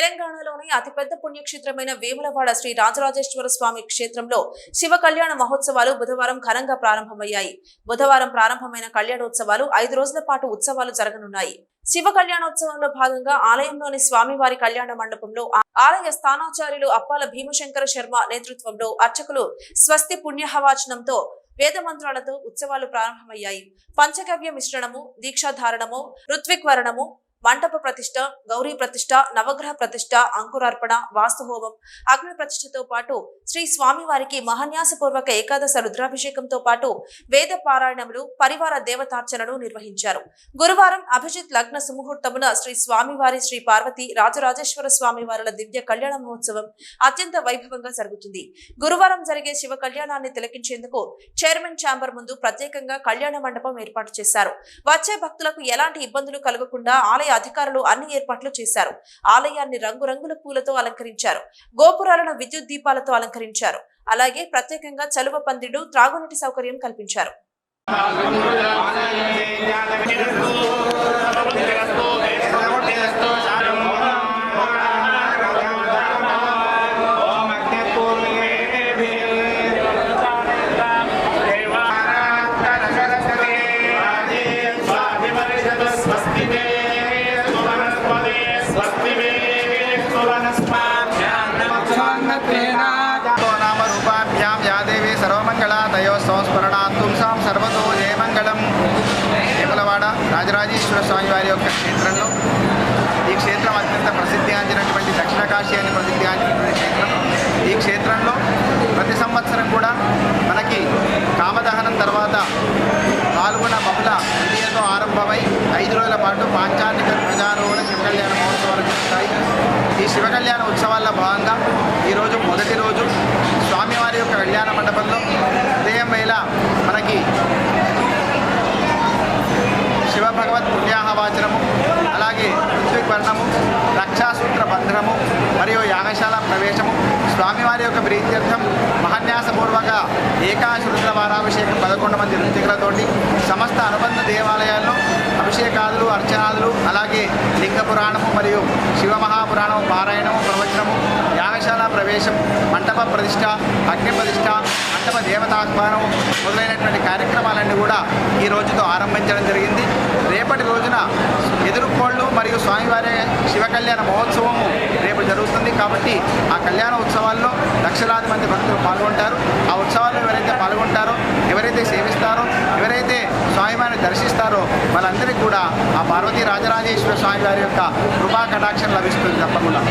తెలంగాణలోని అతిపెద్ద పుణ్యక్షేత్రమైన వేములవాడ శ్రీ రాజరాజేశ్వర స్వామి క్షేత్రంలో శివ కళ్యాణ మహోత్సవాలు బుధవారం ఘనంగా ప్రారంభమయ్యాయి. బుధవారం ప్రారంభమైన కళ్యాణోత్సవాలు ఐదు రోజుల పాటు ఉత్సవాలు జరగనున్నాయి. శివ కళ్యాణోత్సవంలో భాగంగా ఆలయంలోని స్వామివారి కళ్యాణ మండపంలో ఆలయ స్థానాచార్యులు అప్పాల భీమశంకర శర్మ నేతృత్వంలో అర్చకులు స్వస్తి పుణ్యహవాచనంతో వేద మంత్రాలతో ఉత్సవాలు ప్రారంభమయ్యాయి. పంచగవ్య మిశ్రణము దీక్షాధారణము ఋత్విక్వరణము మంటప ప్రతిష్ట గౌరీ ప్రతిష్ట నవగ్రహ ప్రతిష్ట అంకురార్పణ వాస్తుహోమం అగ్ని ప్రతిష్టతో పాటు శ్రీ స్వామివారికి మహాన్యాసపూర్వక ఏకాదశ రుద్రాభిషేకంతో పాటు వేద పారాయణములు పరివార దేవతార్చనలు నిర్వహించారు. గురువారం అభిజిత్ లగ్న సుముహూర్తమున శ్రీ స్వామివారి శ్రీ పార్వతి రాజరాజేశ్వర స్వామి వారుల దివ్య కళ్యాణ మహోత్సవం అత్యంత వైభవంగా జరుగుతుంది. గురువారం జరిగే శివ కళ్యాణాన్ని తిలకించేందుకు చైర్మన్ ఛాంబర్ ముందు ప్రత్యేకంగా కళ్యాణ మండపం ఏర్పాటు చేశారు. వచ్చే భక్తులకు ఎలాంటి ఇబ్బందులు కలగకుండా ఆలయ అధికారులు అన్ని ఏర్పాట్లు చేశారు. ఆలయాన్ని రంగురంగుల పూలతో అలంకరించారు. గోపురాలను విద్యుత్ దీపాలతో అలంకరించారు. అలాగే ప్రత్యేకంగా చలువ పందిడు త్రాగునీటి సౌకర్యం కల్పించారు. నామరూపాభ్యాం యా దేవి సర్వమంగళ తయో సంస్మరణాత్తుంసాం సర్వతో జయమంగళం వేములవాడ రాజరాజేశ్వర స్వామి వారి యొక్క క్షేత్రంలో ఈ క్షేత్రం అత్యంత ప్రసిద్ధిగాంచినటువంటి దక్షిణ కాశీ అని ప్రసిద్ధిగాంచినటువంటి క్షేత్రం. ఈ క్షేత్రంలో ప్రతి సంవత్సరం కూడా మనకి కామదహనం తర్వాత పాల్గొన బహుళ విజయతో ఆరంభమై ఐదు రోజుల పాటు పాంచానిక ప్రజారోహణ శివకళ్యాణ శివ కళ్యాణ ఉత్సవాల్లో భాగంగా ఈరోజు మొదటి రోజు స్వామివారి యొక్క కళ్యాణ మండపంలో ఉదయం వేళ మనకి శివ భగవత్ పుణ్యాహవాచనము అలాగే పృథ్వీకరణము రక్షాసూత్ర బంధనము మరియు యాగశాల ప్రవేశము స్వామివారి యొక్క ప్రీత్యర్థం మహాన్యాసపూర్వక ఏకాశ వారాభిషేకం పదకొండు మంది ఋత్వికులతోటి సమస్త అనుబంధ దేవాలయాల్లో అభిషేకాదులు అర్చనాదులు అలాగే లింగ పురాణము మరియు శివ మహాపురాణము పారాయణము ప్రవచనము యాగశాల ప్రవేశం మంటప ప్రతిష్ట అగ్ని ప్రతిష్ట మంటప దేవతాహ్వానం మొదలైనటువంటి కార్యక్రమాలన్నీ కూడా ఈ రోజుతో ఆరంభించడం జరిగింది. రేపటి రోజున ఎదురుకోళ్ళు మరియు స్వామివారి శివ కళ్యాణ మహోత్సవము రేపు జరుగుతుంది కాబట్టి ఆ కళ్యాణ ఉత్సవాల్లో లక్షలాది మంది భక్తులు పాల్గొంటారు. ఆ ఉత్సవాల్లో ఎవరైతే పాల్గొంటారో ఎవరైతే సేవిస్తారో ఎవరైతే స్వామివారిని దర్శిస్తారో వాళ్ళందరికీ కూడా ఆ పార్వతీ రాజరాజేశ్వర స్వామివారి యొక్క కృపా కటాక్షం లభిస్తుంది తప్పకుండా.